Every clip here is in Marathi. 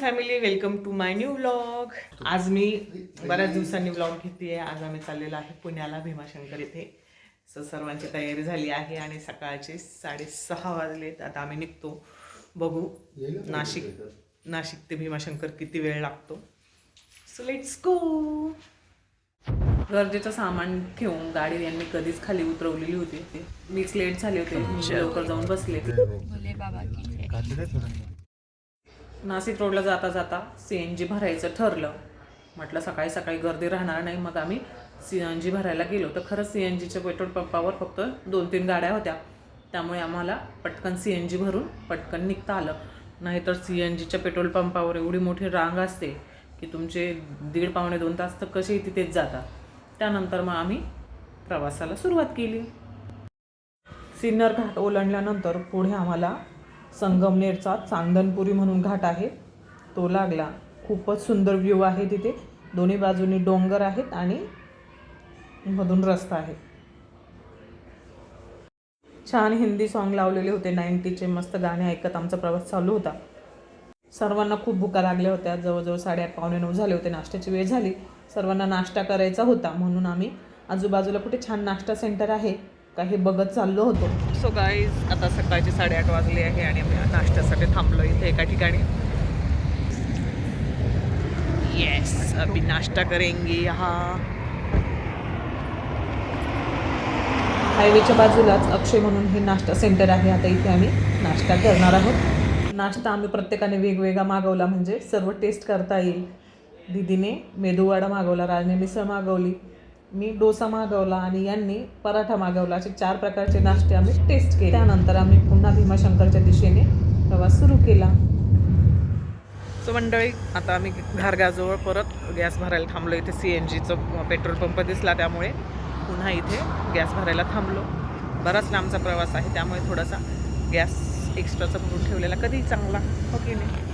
Family welcome to my new vlog आज मी बऱ्याच दिवसांनी व्लॉग घेते. आज आम्ही चाललेलो आहे पुण्याला भीमाशंकर इथे. सो सर्वांची तयारी झाली आहे आणि सकाळचे साडेसहा वाजलेत. आता आम्ही निघतो. बघू नाशिक नाशिक ते भीमाशंकर किती वेळ लागतो. सो लेट्स गो गरजेचं सामान ठेवून गाडी यांनी कधीच खाली उतरवलेली होती. ते मीच लेट झाले होते. लवकर जाऊन बसले. नाशिक रोडला जाता जाता सी एन जी भरायचं ठरलं. म्हटलं सकाळी सकाळी गर्दी राहणार नाही मग आम्ही सी एन जी भरायला गेलो. तर खरंच सी एन जीच्या पेट्रोल पंपावर फक्त दोन तीन गाड्या होत्या. त्यामुळे आम्हाला पटकन सी एन जी भरून पटकन निघता आलं. नाहीतर सी एन जीच्या पेट्रोल पंपावर एवढी मोठी रांग असते की तुमचे दीड पावणे दोन तास तर कसेही तिथेच जातात. त्यानंतर मग आम्ही प्रवासाला सुरुवात केली. सिन्नर घाट ओलांडल्यानंतर पुढे आम्हाला संगमनेरचा चांदनपुरी म्हणून घाट आहे. तो लागला. खूपच सुंदर व्ह्यू आहे तिथे. दोन्ही बाजूनी डोंगर आहेत आणि मधून रस्ता आहे. छान हिंदी सॉन्ग लावलेले होते. नाईन्टीचे मस्त गाणे ऐकत आमचा प्रवास चालू होता. सर्वांना खूप भुका लागल्या होत्या. जवळजवळ साडेआठ पावणे नऊ झाले होते. नाश्त्याची वेळ झाली. सर्वांना नाश्ता करायचा होता. म्हणून आम्ही आजूबाजूला कुठे छान नाश्ता सेंटर आहे. काही बघत चाललो होतो. सो गाईज आता सकाळचे साडेआठ वाजले आहे आणि आम्ही नाश्त्यासाठी थांबलो इथे एका ठिकाणी. येस अभी नाश्ता करेंगे यहाँ हायवेच्या बाजूलाच अक्षय म्हणून हे नाश्ता सेंटर आहे. आता इथे आम्ही नाश्ता करणार आहोत. नाश्ता आम्ही प्रत्येकाने वेगवेगळा मागवला म्हणजे सर्व टेस्ट करता येईल. दीदीने मेदूवाडा मागवला राजने मिसळ मागवली. मी डोसा मागवला आणि यांनी पराठा मागवला. असे चार प्रकारचे नाश्ते आम्ही टेस्ट केले. त्यानंतर आम्ही पुन्हा भीमाशंकरच्या दिशेने प्रवास सुरू केला. सो मंडळी आता आम्ही घारगाजवळ परत गॅस भरायला थांबलो. इथे सी एन जीचं पेट्रोल पंप दिसला त्यामुळे पुन्हा इथे गॅस भरायला थांबलो. बराच लांबचा प्रवास आहे त्यामुळे थोडासा गॅस एक्स्ट्राचा भरून ठेवलेला कधी चांगला. हो की नाही?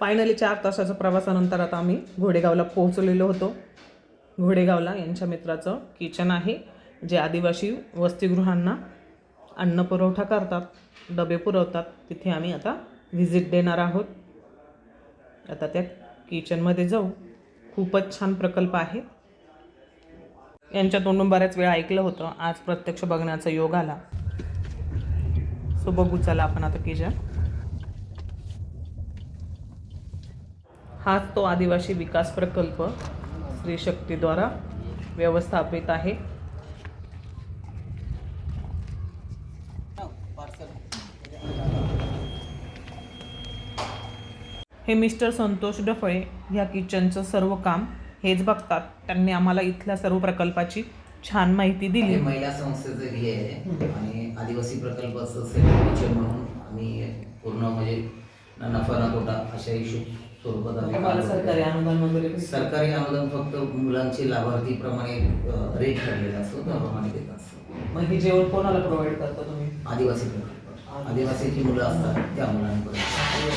फायनली चार तासाच्या प्रवासानंतर आता आम्ही घोडेगावला पोहोचलेलो होतो. घोडेगावला यांच्या मित्राचं किचन आहे जे आदिवासी वसतिगृहांना अन्न पुरवठा करतात डबे पुरवतात. तिथे आम्ही आता व्हिजिट देणार आहोत. आता त्या किचनमध्ये जाऊ. खूपच छान प्रकल्प आहे. यांच्या तोंडून बऱ्याच वेळा ऐकलं होतं. आज प्रत्यक्ष बघण्याचा योग आला. सो बघू चला आपण आता किचन. हाच तो आदिवासी विकास प्रकल्प. स्त्री शक्तीद्वारा व्यवस्थापित आहे. हे मिस्टर संतोष डफळे ह्या किचनचं सर्व काम हेच बघतात. त्यांनी आम्हाला इथल्या सर्व प्रकल्पाची छान माहिती दिली. महिला संस्थेचं हे आहे आणि आदिवासी प्रकल्पाचं किचन म्हणून. आम्ही पूर्ण म्हणजे नफा ना तोटा अशा हिशोब स्वरूपात आम्ही. सरकारी अनुदान वगैरे. सरकारी अनुदान फक्त मुलांचे लाभार्थीप्रमाणे अं, रेट ठरलेला असतो त्याप्रमाणे देत असतो. मग हे जेवण कोणाला प्रोव्हाइड करता तुम्ही? आदिवासी आदिवासीची मुलं असतात त्या मुलांपर्यंत.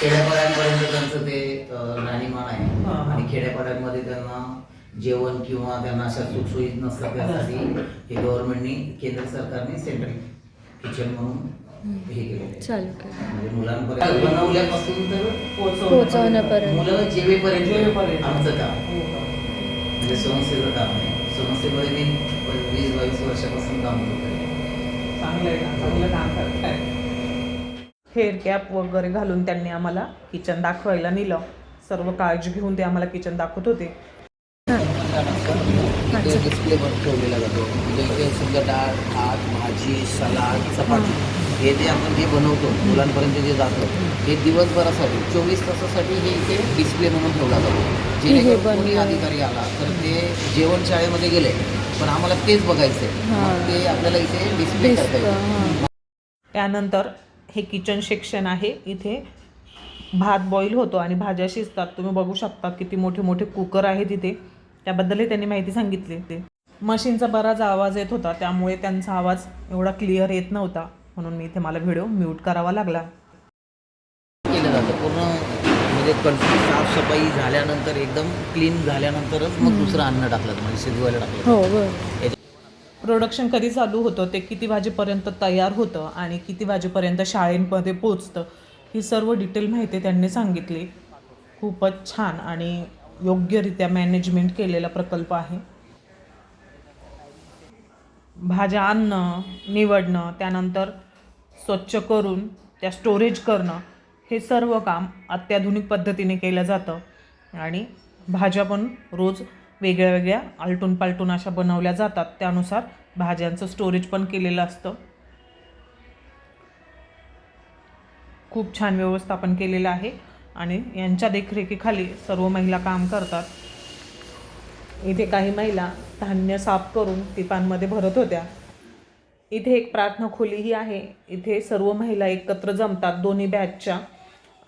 खेड्यापाड्यांपर्यंत त्यांचं ते राहणीमान आहे. आणि खेड्यापाड्यांमध्ये त्यांना जेवण किंवा त्यांना अशा सुखसोयी नसतात त्यासाठी हे गव्हर्नमेंटनी केंद्र सरकारने सेंट्रल किचन म्हणून हे चालू करा म्हणजे मुलांपर्यंत बनवल्यापासून तर पोहोचवण्यापर्यंत मुलं जेवेपर्यंत जेवेपर्यंत. आमचं काम. म्हणजे संस्थेचं काम आहे. संस्थेमध्ये मी वीस बावीस वर्षापासून काम करतोय चांगलं आहे ना? चांगलं काम करताय हेअर कॅप वगैरे घालून त्यांनी आम्हाला किचन दाखवायला नेलं. सर्व काळजी घेऊन ते आम्हाला किचन दाखवत होते. डिस्प्ले ठेवलेला जातो. म्हणजे समजा डाळ भात भाजी सलाद चपाती. हे जे आपण जे बनवतो मुलांपर्यंत जे जातं हे दिवसभरासाठी चोवीस तासासाठी हे इथे डिस्प्ले म्हणून ठेवला जातो. जेणेकरून कोणी अधिकारी आला तर ते जेवण शाळेमध्ये गेले पण आम्हाला तेच बघायचं आहे ते आपल्याला इथे डिस्प्ले करता येईल त्यानंतर हे किचन सेक्शन आहे. इथे भात बॉईल होतो आणि भाज्या शिजतात. तुम्ही बघू शकता किती मोठे मोठे कुकर आहे तिथे. त्याबद्दलही त्यांनी माहिती सांगितली. ते मशीनचा बराच आवाज येत होता त्यामुळे त्यांचा आवाज एवढा क्लिअर येत नव्हता. म्हणून मी इथे मला व्हिडिओ म्यूट करावा लागला. केलं जातं. पूर्ण म्हणजे कंटिन्यू साफसफाई झाल्यानंतर एकदम क्लीन झाल्यानंतरच मग दुसरं अन्न टाकलं जातं, म्हणजे शिजवायला टाकलं जातं. हो प्रोडक्शन कधी चालू होतं ते किती वाजेपर्यंत तयार होतं आणि किती वाजेपर्यंत शाळेमध्ये पोचतं ही सर्व डिटेल माहिती त्यांनी सांगितली. खूपच छान आणि योग्यरित्या मॅनेजमेंट केलेला प्रकल्प आहे. भाज्या आणणं निवडणं त्यानंतर स्वच्छ करून त्या स्टोरेज करणं हे सर्व काम अत्याधुनिक पद्धतीने केलं जातं. आणि भाज्या पण रोज वेगळ्या वेगळ्या आलटून पालटून अशा बनवल्या जातात. त्यानुसार भाज्यांचं स्टोरेज पण केलेलं असतं. खूप छान व्यवस्थापन केलेलं आहे. आणि यांच्या देखरेखीखाली सर्व महिला काम करतात. इथे काही महिला धान्य साफ करून टिपांमध्ये भरत होत्या. इथे एक प्रार्थना खोलीही आहे. इथे सर्व महिला एकत्र जमतात दोन्ही बॅचच्या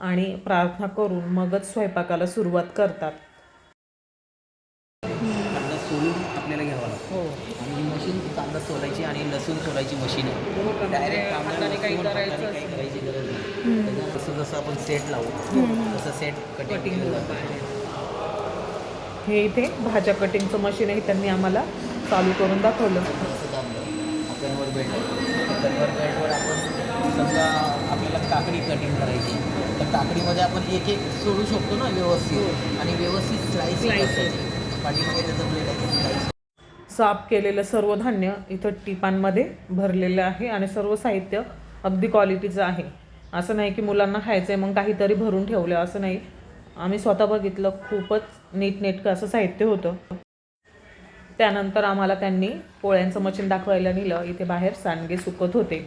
आणि प्रार्थना करून मगच स्वयंपाकाला सुरुवात करतात. कांदा सोलून आपल्याला घ्यावा लागतो. हो. आणि मशीन कांदा सोलायची आणि लसूण सोलायची मशीन. आहे हो? डायरेक्ट कांदा काही करायचं गरज नाही. जसं जसं आपण सेट लावू तसं सेट कटिंग केलं जातं. हे इथे भाज्या कटिंगचं मशीन आहे त्यांनी आम्हाला चालू करून दाखवलं. बेल्टवर आपण समजा आपल्याला काकडी कटिंग करायची तर काकडीमध्ये आपण एक एक सोडू शकतो ना व्यवस्थित. आणि व्यवस्थित त्याचं आहे स्लाइस साफ केलेलं सर्व धान्य इथं टिपांमध्ये भरलेलं आहे आणि सर्व साहित्य अगदी क्वालिटीचं आहे. असं नाही की मुलांना खायचं आहे मग काहीतरी भरून ठेवलं असं नाही. आम्ही स्वतः बघितलं खूपच नीटनेटकं असं साहित्य होतं. त्यानंतर आम्हाला त्यांनी पोळ्यांचं मशीन दाखवायला नेलं. इथे बाहेर सांडगे सुकत होते.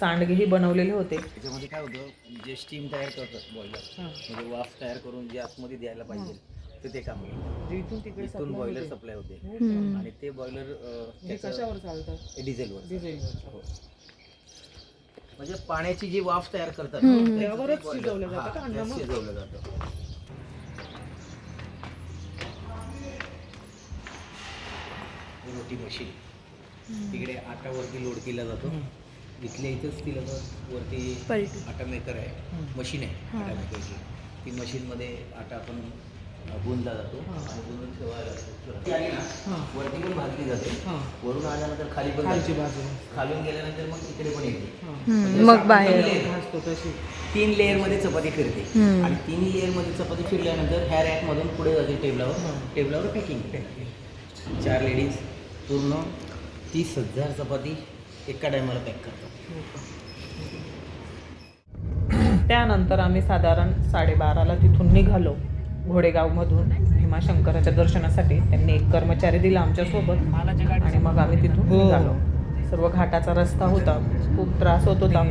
सांडगेही बनवलेले होते. त्याच्यामध्ये काय होतं जे स्टीम तयार करतात बॉयलर म्हणजे वाफ तयार करून जे आतमध्ये द्यायला पाहिजे ते ते काम. इथून तिकडे इथून बॉयलर सप्लाय होते. आणि ते बॉयलर कशावर चालतात डिझेलवर डिझेल हो. म्हणजे पाण्याची जी वाफ तयार करतात त्यावरच शिजवलं जातं? शिजवलं जातं. रोटी मशीन. तिकडे आटा वरती लोड केला जातो. इथल्या इथंच तिला वरती. आटा मेकर आहे. मशीन आहे. आटा मेकरची ती मशीनमध्ये आटा आपण गुंजला जातो. आणि गुंजून ठेवायला ती आली ना. वरती पण भाजली जाते. वरून आल्यानंतर खाली पण खालची जाते. बाजू. खालून गेल्यानंतर मग इकडे पण येते. हम्म, मग बाहेर. तीन लेअरमध्ये चपाती फिरते. आणि तीन लेअरमध्ये चपाती फिरल्यानंतर ह्या रॅकमधून पुढे जाते टेबलावर टेबलावर पॅकिंग चार लेडीज पूर्ण तीस हजार चपाती एका टायमाला पॅक करतात त्यानंतर आम्ही साधारण साडेबाराला तिथून निघालो घोडेगावमधून भीमाशंकराच्या दर्शनासाठी. त्यांनी एक कर्मचारी दिला आमच्यासोबत आणि मग आम्ही तिथून निघालो. सर्व घाटाचा रस्ता होता. खूप त्रास होत होता.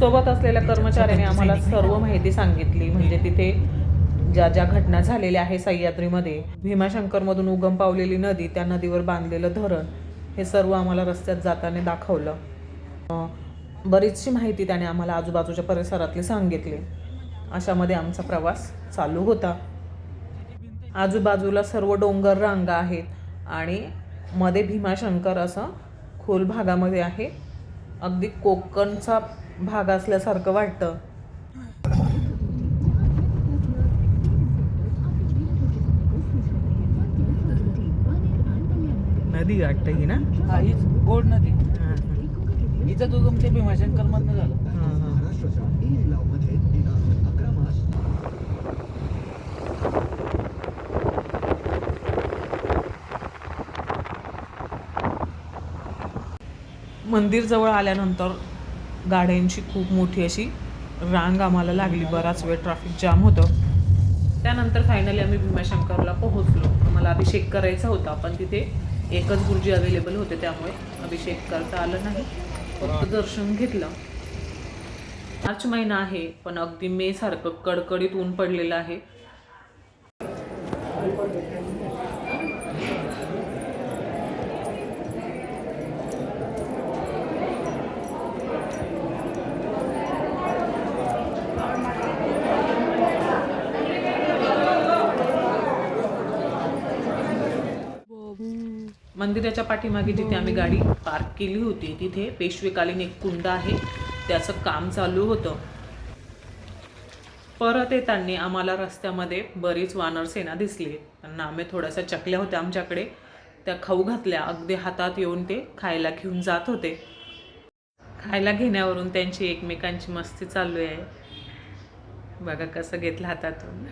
सोबत असलेल्या कर्मचाऱ्याने आम्हाला सर्व माहिती सांगितली. म्हणजे तिथे ज्या ज्या घटना झालेल्या आहे सह्याद्रीमध्ये भीमाशंकरमधून उगम पावलेली नदी त्या नदीवर बांधलेलं धरण हे सर्व आम्हाला रस्त्यात जाताना दाखवलं. बरीचशी माहिती त्याने आम्हाला आजूबाजूच्या परिसरातली सांगितली. अशामध्ये आमचा प्रवास चालू होता. आजूबाजूला सर्व डोंगर रांगा आहेत आणि मध्ये भीमाशंकर असं खोल भागामध्ये आहे. अगदी कोकणचा भाग असल्यासारखं वाटतं. नदी वाटतं ही ना? हा हीच गोड नदी. हिचं उगम ते भीमाशंकर मधनं झालं मंदिर जवळ आल्यानंतर गाड्यांची खूप मोठी अशी रांग आम्हाला लागली. बराच वेळ ट्रॅफिक जाम होतं. त्यानंतर फायनली आम्ही भीमाशंकरला पोहोचलो. आम्हाला अभिषेक करायचा होता पण तिथे एकच गुरुजी अवेलेबल होते त्यामुळे अभिषेक करता आलं नाही. फक्त दर्शन घेतलं. मार्च महिना आहे पण अगदी मे सारखं कडकडीत ऊन पडलेलं आहे. मंदिराच्या पाठीमागे जिथे आम्ही गाडी पार्क केली होती तिथे पेशवेकालीन एक कुंड आहे. त्याचं काम चालू होतं. परत येताना आम्हाला रस्त्यामध्ये बरीच वानर सेना दिसली. त्यांना आम्ही थोड्याशा चकल्या होत्या आमच्याकडे. त्या खाऊ घातल्या. अगदी हातात येऊन ते खायला घेऊन जात होते. खायला घेण्यावरून त्यांची एकमेकांची मस्ती चालू आहे. बघा कसं घेतलं हातातून.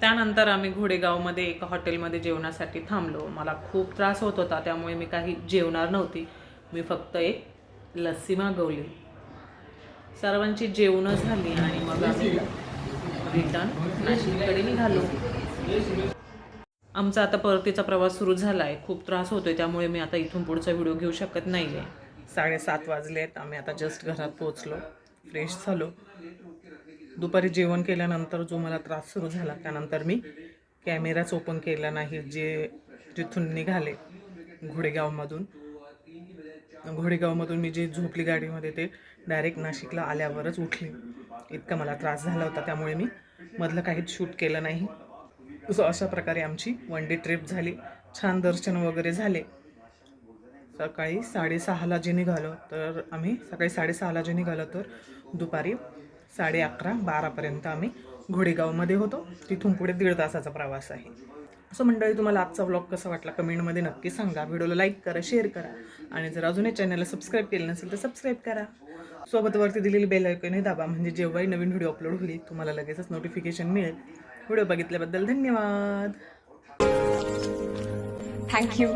त्यानंतर आम्ही घोडेगावमध्ये एका हॉटेलमध्ये जेवणासाठी थांबलो. मला खूप त्रास होत होता त्यामुळे मी काही जेवणार नव्हती. मी फक्त एक लस्सी मागवली. सर्वांची जेवणं झाली आणि मग आम्ही रिटर्न नाशिककडे निघालो. आमचा आता परतीचा प्रवास सुरू झाला आहे खूप त्रास होतोय त्यामुळे मी आता इथून पुढचा व्हिडिओ घेऊ शकत नाही आहे साडेसात वाजले आहेत आम्ही आता जस्ट घरात पोहोचलो. फ्रेश झालो. दुपारी जेवण केल्यानंतर जो मला त्रास सुरू झाला त्यानंतर मी कॅमेराच ओपन केला नाही जे जिथून निघाले घोडेगावमधून. घोडेगावमधून मी जे झोपली गाडीमध्ये ते डायरेक्ट नाशिकला आल्यावरच उठले. इतका मला त्रास झाला होता त्यामुळे मी मधलं काहीच शूट केलं नाही. सो अशा प्रकारे आमची वन डे ट्रिप झाली. छान दर्शन वगैरे झाले. सकाळी साडेसहाला जे निघालं तर आम्ही सकाळी साडेसहाला जे निघालो तर दुपारी साडे अकरा बारापर्यंत आम्ही घोडेगावमध्ये होतो. तिथून पुढे दीड तासाचा प्रवास आहे. असं मंडळी तुम्हाला आजचा व्लॉग कसा वाटला कमेंटमध्ये नक्की सांगा. व्हिडिओला लाईक करा शेअर करा. आणि जर अजूनही चॅनलला सबस्क्राईब केलं नसेल तर सबस्क्राईब करा. सोबतवरती दिलेली बेल ऐकून दाबा. म्हणजे जेव्हाही नवीन व्हिडिओ अपलोड होईल तुम्हाला लगेचच नोटिफिकेशन मिळेल. व्हिडिओ बघितल्याबद्दल धन्यवाद. थँक्यू